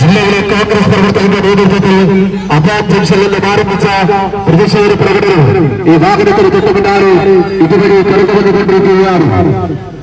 ജില്ലയിലെ കോൺഗ്രസ് പ്രവർത്തകരുടെ നേതൃത്വത്തിൽ നിന്ന് ആരംഭിച്ച പ്രതിഷേധ പ്രകടനം ഈ വാഹനത്തിന് തൊട്ടുപിന്നാലെ ഇതുവരെ കടന്നു വന്നുകൊണ്ടിരിക്കുകയാണ്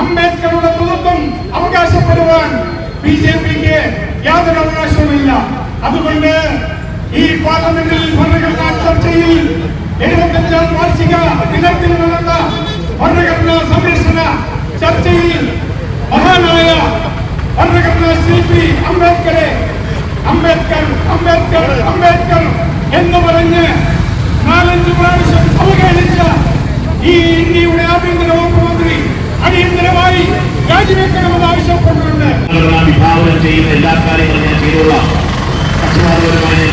അംബേദ്കറുടെ പ്രഭുത്വം അവകാശപ്പെടുവാൻ ബി ജെ പിക്ക് യാതൊരു അവകാശവുമില്ല. അതുകൊണ്ട് ഈ പാർലമെന്റിൽ ഭരണഘടനാ ചർച്ചയിൽ എഴുപത്തഞ്ചാം വാർഷിക ദിനത്തിൽ നടന്ന ഭരണഘടനാ സംരക്ഷണ ചർച്ചയിൽ മഹാനായ ഭരണഘടനാ ശില്പി അംബേദ്കറെ അംബേദ്കർ അംബേദ്കർ അംബേദ്കർ എന്ന് പറഞ്ഞ് നാലഞ്ച് പ്രാവശ്യം അവഗണിച്ച ഈ ഇന്ത്യയുടെ ആഭ്യന്തര വകുപ്പ് മന്ത്രി അടിയന്തരമായി രാജിവെക്കണമെന്ന്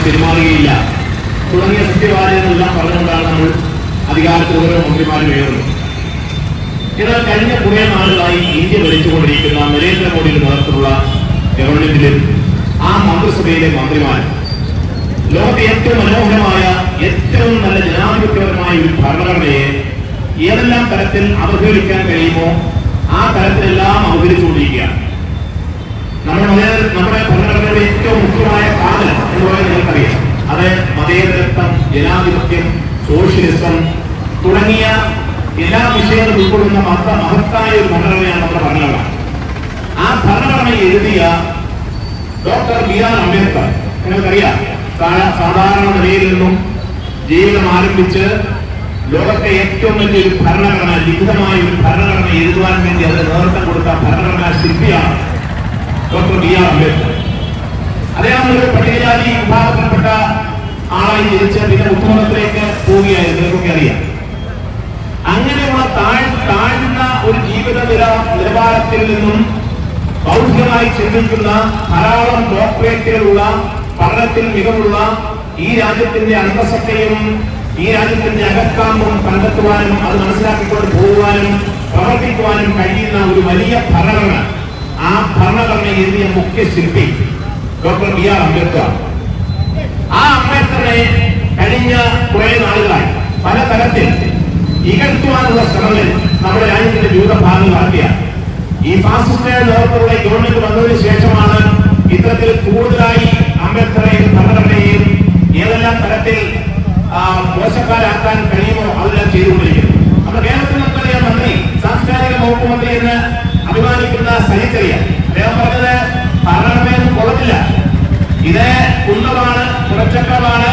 പെരുമാറുകയില്ല. തുടങ്ങിയ സത്യവാചകങ്ങളെല്ലാം പറഞ്ഞുകൊണ്ടാണ് നമ്മൾ അധികാരത്തിൽ ഓരോ മന്ത്രിമാരും ഉയർന്നത് എന്നാൽ കഴിഞ്ഞ കുറേ നാളുകളായി ഇന്ത്യ ഭരിച്ചുകൊണ്ടിരിക്കുന്ന നരേന്ദ്രമോദിയുടെ നേതൃത്വത്തിലുള്ള ഗവൺമെന്റിലും ആ മന്ത്രിസഭയിലെ മന്ത്രിമാരും ലോകത്തെ ഏറ്റവും മനോഹരമായ ഏറ്റവും നല്ല ജനാധിപത്യപരമായ ഒരു ഭരണഘടനയെ ഏതെല്ലാം തരത്തിൽ അവഹേളിക്കാൻ കഴിയുമോ ആ തരത്തിലെല്ലാം അവഹേളിച്ചുകൊണ്ടിരിക്കുകയാണ്. നമ്മുടെ മതേ- നമ്മുടെ ഭരണഘടനയുടെ ഏറ്റവും മുഖ്യമായ കാതൽ എന്ന് പറയുന്നത് നിങ്ങൾക്കറിയാം. അത് മതേതരത്വം ജനാധിപത്യം സോഷ്യലിസം തുടങ്ങിയ എല്ലാ വിഷയങ്ങളും ഉൾക്കൊള്ളുന്ന മത മഹത്തായ ഒരു ഭരണഘടനയാണ് നമ്മുടെ ഭരണഘടന. ആ ഭരണഘടന എഴുതിയ ഡോക്ടർ ബി ആർ അംബേദ്കർ നിങ്ങൾക്കറിയാം സാധാരണ നിലയിൽ നിന്നും ജീവിതം ആരംഭിച്ച് ലോകത്തെ ഏറ്റവും വലിയൊരു ഭരണഘടന ലിഖിതമായ ഒരു ഭരണഘടന എഴുതുവാൻ വേണ്ടി അതിന് നേതൃത്വം കൊടുത്ത ഭരണഘടനാ ശില്പിയാണ് ഡോക്ടർ ബി ആർ അംബേദ്കർ. അദ്ദേഹം ഒരു പട്ടികജാതി വിഭാഗത്തിൽപ്പെട്ട ആളായി ജനിച്ച് പിന്നെ മുഖ്യമന്ത്രിയിലേക്ക് പോവുകയായിരുന്നു നിങ്ങൾക്കൊക്കെ അറിയാം. അങ്ങനെയുള്ള താഴ് താഴ്ന്ന ഒരു ജീവിത നില നിലവാരത്തിൽ നിന്നും ബൗദ്ധികമായി ചിന്തിക്കുന്ന ധാരാളം ഡോക്ടറേറ്റുകളുള്ള പഠനത്തിൽ മികവുള്ള ഈ രാജ്യത്തിന്റെ അന്തസത്തയും ഈ രാജ്യത്തിന്റെ അകക്കാമ്പും കണ്ടെത്തുവാനും അത് മനസ്സിലാക്കിക്കൊണ്ട് പോകുവാനും പ്രവർത്തിക്കുവാനും കഴിയുന്ന ഒരു വലിയ ഭരണഘടന. ആ ഭരണഘടന എഴുതിയ മുഖ്യ ശില്പി ഡോക്ടർ ബി ആർ അംബേദ്കർ. ആ അംബേദ്കറെ കഴിഞ്ഞ കുറെ നാളുകളായി പലതരത്തിൽ ഇകഴ്ത്തുവാനുള്ള ശ്രമങ്ങൾ നമ്മുടെ രാജ്യത്തിന്റെ വിവിധ ഭാഗങ്ങൾ നടത്തിയ ഈ ഫാസിസ്റ്റ് നേതൃത്വമുള്ള ഈ ഗവൺമെന്റ് വന്നതിന് ശേഷമാണ് ഇത്തരത്തിൽ കൂടുതലായി അംബേദ്കറെയും ഭരണഘടനയെയും ഏതെല്ലാം തരത്തിൽ മോശക്കാരാക്കാൻ കഴിയുമോ? അതെല്ലാം ചെയ്തുകൊണ്ടിരിക്കുന്നു. നമ്മുടെ കേരളത്തിൽ നമുക്കറിയാം മന്ത്രി സാംസ്കാരിക വകുപ്പ് മന്ത്രി എന്ന് അഭിമാനിക്കുന്ന സഹിച്ചറിയ അദ്ദേഹം പറഞ്ഞത് ഭരണഘടനയൊന്നും കൊള്ളത്തില്ല. ഇത് കുന്തമാണ് കുറച്ചക്കമാണ്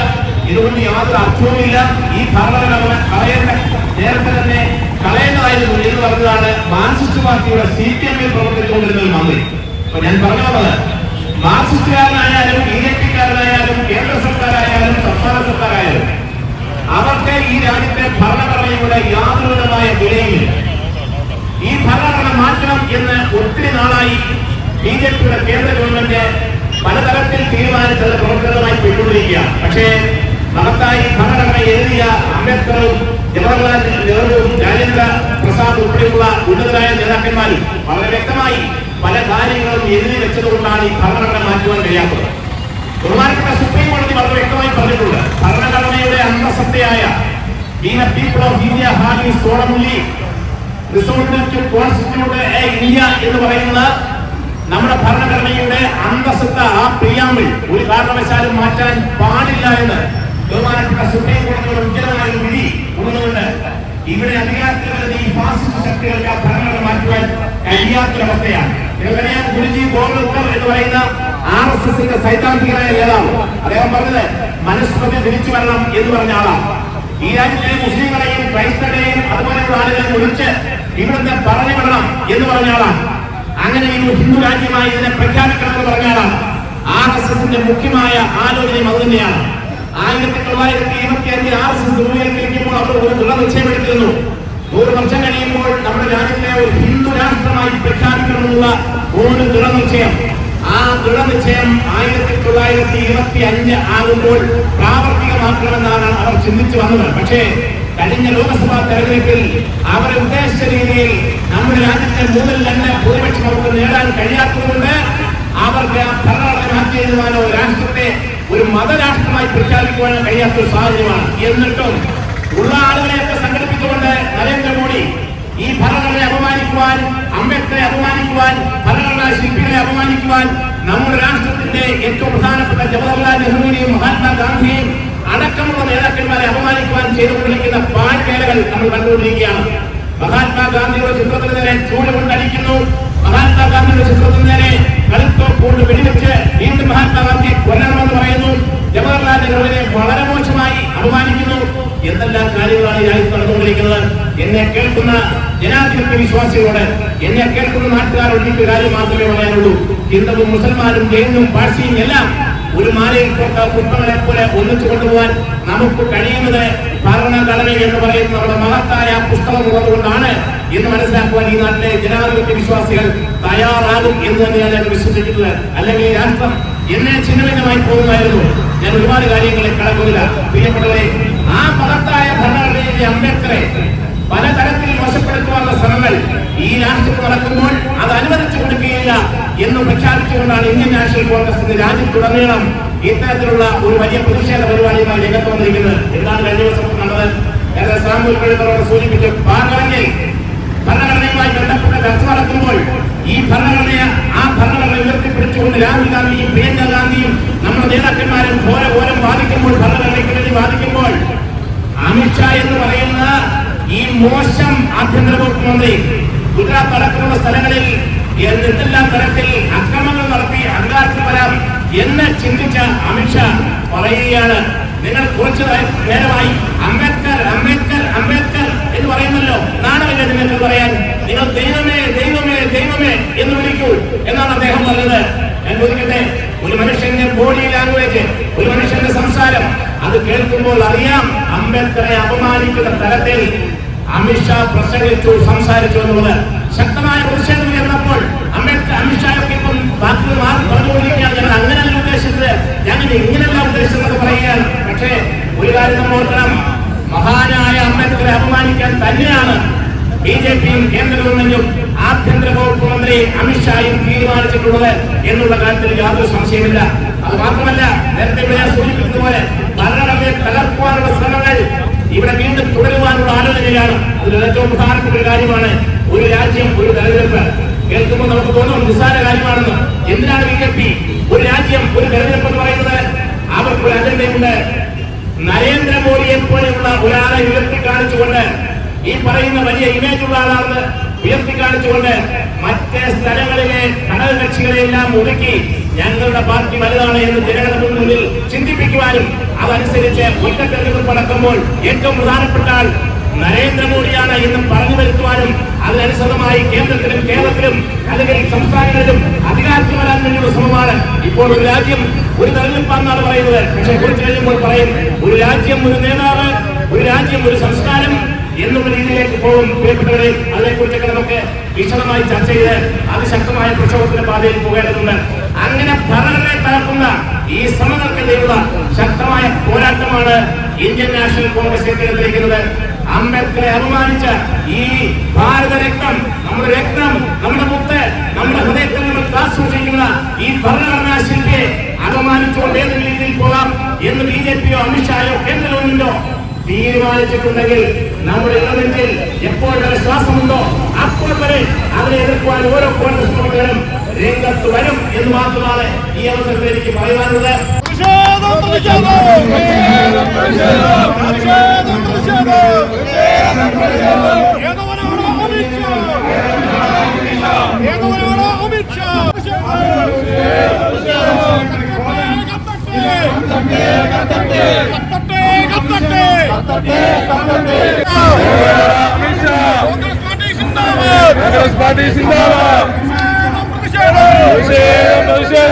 ഇതുകൊണ്ട് യാതൊരു അർത്ഥവുമില്ല ഈ ഭരണഘടന കളയേണ്ട നേരത്തെ തന്നെ കളയേണ്ടതായിരുന്നു എന്ന് പറഞ്ഞതാണ് മാർക്സിസ്റ്റ് പാർട്ടിയുടെ സി പി എമ്മിൽ പ്രവർത്തിച്ചുകൊണ്ടിരുന്ന ഒരു മന്ത്രി. അപ്പൊ ഞാൻ പറഞ്ഞു വന്നത് ബി ജെ പിക്കാരനായാലും കേന്ദ്ര സർക്കാരായാലും സംസ്ഥാന സർക്കാരായാലും അവർക്ക് ഈ രാജ്യത്തെ ഭരണഘടനയുടെ യാതൊരു വിധമായ വിലയുമില്ല ഈ ഭരണഘടന മാറ്റണം എന്ന് ഒത്തിരി നാളായി ബി ജെ പിയുടെ കേന്ദ്ര ഗവൺമെന്റ് പലതരത്തിൽ തീരുമാനിച്ചത് പ്രവർത്തനമായി പോയിക്കൊണ്ടിരിക്കുകയാണ് പക്ഷേ മഹത്തായി ഭരണഘടന എഴുതിയ അംബേദ്കറും ജവഹർലാൽ നെഹ്റുവും രാജേന്ദ്ര പ്രസാദ് ഉൾപ്പെടെയുള്ള ഉന്നതരായ നേതാക്കന്മാരും വളരെ വ്യക്തമായി പല കാര്യങ്ങളും എഴുതി വെച്ചതുകൊണ്ടാണ് ഈ ഭരണഘടന മാറ്റുവാൻ കഴിയാത്തത്. ബഹുമാനപ്പെട്ട സുപ്രീം കോടതി വളരെ വ്യക്തമായി പറഞ്ഞിട്ടുണ്ട് ഭരണഘടനയുടെ അന്തസത്തയായ a people of India having solemnly resolved to constitute a എന്ന് പറയുന്ന നമ്മുടെ ഭരണഘടനയുടെ അന്തസത്ത ആ പ്രിയാമ്പിൾ ഒരു കാരണവശാലും മാറ്റാൻ പാടില്ല എന്ന് ബഹുമാനപ്പെട്ട സുപ്രീം കോടതിയുടെ ഉജ്ജ്വലമായ വിധി ഉള്ളതുകൊണ്ട് ഇവിടെ അധികാരത്തിൽ ഈ ഫാസിസ്റ്റ് ശക്തികൾക്ക് ആ ഭരണങ്ങൾ മാറ്റുവാൻ കഴിയാത്തൊരവസ്ഥയാണ് നിങ്ങൾക്കറിയാം ഗുരുജി ഗോൾവൽക്കർ എന്ന് പറയുന്ന ആർ എസ് എസിന്റെ സൈദ്ധാന്തികനായ നേതാവ്? അദ്ദേഹം പറഞ്ഞത് മനുസ്മൃതി തിരിച്ചു വരണം എന്ന് പറഞ്ഞ ആളാണ്. ഈ രാജ്യത്തെ മുസ്ലിങ്ങളെയും ക്രൈസ്തവരെയും അതുപോലെയുള്ള ആളുകളെ വിളിച്ച് ഇവിടുന്ന് പറഞ്ഞു വിടണം എന്ന് പറഞ്ഞ ആളാണ്. അങ്ങനെ ഈ ഹിന്ദു രാജ്യമായി ഇതിനെ പ്രഖ്യാപിക്കണമെന്ന് പറഞ്ഞ ആളാണ്. ആർ എസ് എസിന്റെ മുഖ്യമായ ആലോചനയും അത് തന്നെയാണ്. ആയിരത്തി തൊള്ളായിരത്തി എഴുപത്തി അഞ്ചിൽ ആർ എസ് എസ് രൂപീകരിക്കുമ്പോൾ അവർ ഒരു ദൃഢ നിശ്ചയമെടുത്തിരുന്നു നൂറ് വർഷം കഴിയുമ്പോൾ നമ്മുടെ രാജ്യത്തെ ഒരു ഹിന്ദു രാഷ്ട്രമായി പ്രഖ്യാപിക്കണമെന്നുള്ള ഒരു ദൃഢനിശ്ചയം. ആ ദൃഢനിശ്ചയം ആയിരത്തി തൊള്ളായിരത്തി ഇരുപത്തി അഞ്ച് ആകുമ്പോൾ പ്രാവർത്തികമാക്കണമെന്നാണ് അവർ ചിന്തിച്ചു വന്നത്. പക്ഷേ കഴിഞ്ഞ ലോക്സഭാ തെരഞ്ഞെടുപ്പിൽ അവർ ഉദ്ദേശിച്ച രീതിയിൽ നമ്മുടെ രാജ്യത്തെ മൂന്നിൽ രണ്ട് ഭൂരിപക്ഷം അവർക്ക് നേടാൻ കഴിയാത്തതുകൊണ്ട് അവർക്ക് ആ ഭരണഘടന മാറ്റി എഴുതുവാനോ രാഷ്ട്രത്തെ ഒരു മതരാഷ്ട്രമായി പ്രഖ്യാപിക്കുവാനോ കഴിയാത്ത ഒരു സാഹചര്യമാണ്. എന്നിട്ടും ഉള്ള ആളുകളെയൊക്കെ സംഘടിപ്പിച്ചുകൊണ്ട് നരേന്ദ്രമോദി ഈ ഭരണഘടനയെ അംബേദ്കറെ അപമാനിക്കുവാൻ ഭരണഘടനാ ശില്പികളെ അപമാനിക്കുവാൻ നമ്മുടെ രാഷ്ട്രത്തിന്റെ ഏറ്റവും പ്രധാനപ്പെട്ട ജവഹർലാൽ നെഹ്റുവിനെയും മഹാത്മാഗാന്ധിയെയും അടക്കമുള്ള നേതാക്കന്മാരെ അപമാനിക്കുവാൻ ചെയ്തുകൊണ്ടിരിക്കുന്ന പാഴ്വേലകൾ നമ്മൾ കണ്ടുകൊണ്ടിരിക്കുകയാണ്. മഹാത്മാഗാന്ധിയുടെ ചിത്രത്തിന് നേരെ ചൂട് കൊണ്ടടിക്കുന്നു മഹാത്മാഗാന്ധിയുടെ ചിത്രത്തിന് നേരെ കളിത്തോ കൊണ്ട് വെടിവെച്ച് വീണ്ടും മഹാത്മാഗാന്ധിയെ കൊല്ലണമെന്ന് പറയുന്നു. ജവഹർലാൽ നെഹ്റുവിനെ വളരെ മോശമായി അപമാനിക്കുന്നു. എന്തെല്ലാം കാര്യങ്ങളാണ് ഈ രാജ്യത്ത് നടന്നുകൊണ്ടിരിക്കുന്നത്? എന്നെ കേൾക്കുന്ന ജനാധിപത്യ വിശ്വാസികളോട് എന്നെ കേൾക്കുന്ന നാട്ടുകാർ ഒന്നിച്ച് രാജ്യം മാത്രമേ പറയാനുള്ളൂ. ഹിന്ദുവും മുസൽമാനും ജൈനും പാഴ്സിയും എല്ലാം ഒരു മാലയിൽ പോട്ട പുഷ്പങ്ങളെ പോലെ ഒന്നിച്ചു കൊണ്ടുപോകാൻ നമുക്ക് കഴിയുന്നത് ഭരണഘടന എന്ന് പറയുന്ന നമ്മുടെ മഹത്തായ പുസ്തകം ഉള്ളതുകൊണ്ടാണ് എന്ന് മനസ്സിലാക്കുവാൻ ഈ നാട്ടിലെ ജനാധിപത്യ വിശ്വാസികൾ തയ്യാറാകും എന്ന് തന്നെയാണ് ഞാൻ വിശ്വസിക്കുന്നത്. അല്ലെങ്കിൽ രാഷ്ട്രം എന്നെ ചിഹ്നഭിന്നമായി പോകുമായിരുന്നു. ഞാൻ ഒരുപാട് കാര്യങ്ങളെ കടക്കുന്നില്ല. പ്രിയപ്പെട്ടവരെ ആ മഹത്തായ ഭരണഘടനയിലെ അംബേദ്കറെ പലതരത്തിൽ മോശപ്പെടുത്തുവാനുള്ള ശ്രമങ്ങൾ ഈ രാഷ്ട്രത്തിൽ നടക്കുമ്പോൾ അത് അനുവദിച്ചു കൊടുക്കുകയില്ല എന്ന് പ്രഖ്യാപിച്ചുകൊണ്ടാണ് ഇന്ത്യൻ നാഷണൽ കോൺഗ്രസ് ഇന്ന് രാജ്യത്തുടനീളം ഇത്തരത്തിലുള്ള ഒരു വലിയ പ്രതിഷേധ പരിപാടിയുമായി രംഗത്ത് വന്നിരിക്കുന്നത്. എന്താണ് കഴിഞ്ഞ ദിവസം കണ്ടത്? നേരത്തെ സാമൂഹ്യ കഴിവുകളോട് സൂചിപ്പിച്ചു പാർലമെന്റിൽ ഭരണഘടനയുമായി ബന്ധപ്പെട്ട ചർച്ച നടക്കുമ്പോൾ ഈ ഭരണഘടനയെ ആ ഭരണഘടന ഉയർത്തിപ്പിടിച്ചുകൊണ്ട് രാഹുൽ ഗാന്ധിയും പ്രിയങ്ക ഗാന്ധിയും നമ്മുടെ നേതാക്കന്മാരും ഓരോ ഓരം ബാധിക്കുമ്പോൾ ഭരണഘടനയ്ക്ക് വേണ്ടി വാദിക്കുമ്പോൾ അമിത്ഷാ എന്ന് മോശം ആഭ്യന്തര വകുപ്പ് മന്ത്രി ഗുജറാത്ത് അടക്കമുള്ള സ്ഥലങ്ങളിൽ എന്തെല്ലാം തരത്തിൽ അക്രമങ്ങൾ നടത്തി അധികാരത്തിൽ വരാം എന്ന് ചിന്തിച്ച അമിത്ഷാ പറയുകയാണ്. നിങ്ങൾ കുറച്ച് നേരമായി അംബേദ്കർ അംബേദ്കർ അംബേദ്കർ എന്ന് പറയുന്നല്ലോ. നാണമില്ല നിങ്ങൾക്ക് പറയാൻ. നിങ്ങൾ ദൈവമേ ദൈവമേ ദൈവമേ എന്ന് വിളിക്കൂ എന്നാണ് അദ്ദേഹം പറഞ്ഞത്. ഞാൻ ചോദിക്കട്ടെ ഒരു മനുഷ്യന്റെ ബോഡി ലാംഗ്വേജ് ഒരു മനുഷ്യന്റെ സംസാരം അത് കേൾക്കുമ്പോൾ അറിയാം അംബേദ്കറെ അപമാനിക്കുന്ന തരത്തിൽ അമിത്ഷാ പ്രസംഗിച്ചു സംസാരിച്ചു എന്നുള്ളത് ശക്തമായ പ്രതിഷേധം ഉയർന്നപ്പോൾ അംബേദ്കർ അമിത്ഷായൊക്കെ ഇപ്പം വാക്കുകൾ മാറി പറഞ്ഞുകൊണ്ടിരിക്കുകയാണ്. ഞങ്ങൾ അങ്ങനെയല്ല ഉദ്ദേശിച്ചത്. ഞങ്ങൾ ഇങ്ങനെയല്ല ഉദ്ദേശിച്ചത് പറയുകയാണ്. പക്ഷേ ഒരു കാര്യം നമ്മൾ ഓർക്കണം. മഹാനായ അംബേദ്കറെ അപമാനിക്കാൻ തന്നെയാണ് ബി ജെ പിയും കേന്ദ്ര ഗവൺമെന്റും ആഭ്യന്തര വകുപ്പ് മന്ത്രി അമിത്ഷായും തീരുമാനിച്ചിട്ടുള്ളത് എന്നുള്ള കാര്യത്തിൽ യാതൊരു സംശയമില്ല അത് മാത്രമല്ല നേരത്തെ ഇവിടെ ഞാൻ സൂചിപ്പിച്ചതുപോലെ ഭരണഘടനയെ തകർക്കുവാനുള്ള ശ്രമങ്ങൾ ഇവിടെ വീണ്ടും തുടരുവാനുള്ള ആലോചനയാണ് അതിൽ ഏറ്റവും പ്രധാനപ്പെട്ട ഒരു കാര്യമാണ്. ഒരു രാജ്യം ഒരു തെരഞ്ഞെടുപ്പ്. കേൾക്കുമ്പോൾ നമുക്ക് തോന്നും നിസ്സാര കാര്യമാണെന്ന്. എന്തിനാണ് ബി ജെ പി? ഒരു രാജ്യം ഒരു തെരഞ്ഞെടുപ്പ് എന്ന് പറയുന്നത് അവർക്ക് ഒരു അജണ്ടയുണ്ട്. നരേന്ദ്രമോദിയെ പോലെയുള്ള ഒരാളെ ഉയർത്തി കാണിച്ചുകൊണ്ട് ഈ പറയുന്ന വലിയ ഇമേജ് ഉള്ള ആളാണെന്ന് ഉയർത്തി കാണിച്ചുകൊണ്ട് മറ്റേ സ്ഥലങ്ങളിലെ ഘടകകക്ഷികളെ കക്ഷികളെല്ലാം ഒതുക്കി ഞങ്ങളുടെ പാർട്ടി വലുതാണ് എന്ന് ജനങ്ങളുടെ മുന്നിൽ ചിന്തിപ്പിക്കുവാനും അതനുസരിച്ച് ഒറ്റ തെരഞ്ഞെടുപ്പ് നടക്കുമ്പോൾ ഏറ്റവും പ്രധാനപ്പെട്ട നരേന്ദ്രമോദിയാണ് എന്ന് പറഞ്ഞു വരുത്തുവാനും അതിനനുസൃതമായി കേന്ദ്രത്തിലും കേരളത്തിലും അല്ലെങ്കിൽ സംസ്ഥാനങ്ങളിലും അധികാരത്തിൽ വരാൻ വേണ്ടിയുള്ള ശ്രമമാണ് ഇപ്പോൾ ഒരു രാജ്യം ഒരു തെരഞ്ഞെടുപ്പാണെന്നാണ് പറയുന്നത്. പക്ഷേ കുറച്ച് കഴിയുമ്പോൾ പറയും ഒരു രാജ്യം ഒരു നേതാവ് ഒരു രാജ്യം ഒരു സംസ്കാരം എന്നുള്ള രീതിയിലേക്ക് പോകും. പ്രിയപ്പെട്ടവരെ അതിനെക്കുറിച്ചൊക്കെ നമുക്ക് വിശദമായി ചർച്ച ചെയ്ത് അതിശക്തമായ പ്രക്ഷോഭത്തിന്റെ പാതയിൽ പോകേണ്ടതുണ്ട്. അങ്ങനെ ഭരണഘടനയെ തകർക്കുന്ന ഈ ശ്രമങ്ങൾക്കെതിരെയുള്ള ശക്തമായ പോരാട്ടമാണ് ഇന്ത്യൻ നാഷണൽ കോൺഗ്രസ് ഏറ്റെടുത്തിരിക്കുന്നത്. അംബേദ്കറെ അപമാനിച്ച ഈ ഭാരത രക്തം നമ്മുടെ രക്തം നമ്മുടെ മുത്ത് നമ്മുടെ ഹൃദയത്തിൽ നമ്മൾ കാസൂക്ഷിക്കുന്ന ഈ ഭരണഘടനാ ശില്പിയെ അപമാനിച്ചുകൊണ്ട് ഏതെങ്കിലും രീതിയിൽ പോകാം എന്ന് ബി ജെ പിയോ അമിത്ഷായോ കേന്ദ്ര തീരുമാനിച്ചിട്ടുണ്ടെങ്കിൽ നമ്മുടെ ഇടനെഞ്ചിൽ എപ്പോൾ വരെ ശ്വാസമുണ്ടോ അപ്പോൾ വരെ അതിനെ എതിർക്കുവാൻ ഓരോ കോൺഗ്രസ് പ്രവർത്തകരും രംഗത്ത് വരും എന്ന് മാത്രമാണ് ഈ അവസരത്തിൽ എനിക്ക് പറയുവാനുള്ളത്. പ്രതിഷേധം പ്രതിഷേധം പ്രതിഷേധം പ്രതിഷേധം Amit Shah Amit Shah കത്തട്ടെ കത്തട്ടെ കത്തട്ടെ കത്തട്ടെ കത്തട്ടെ കത്തട്ടെ Party Sindala! Party Sindala!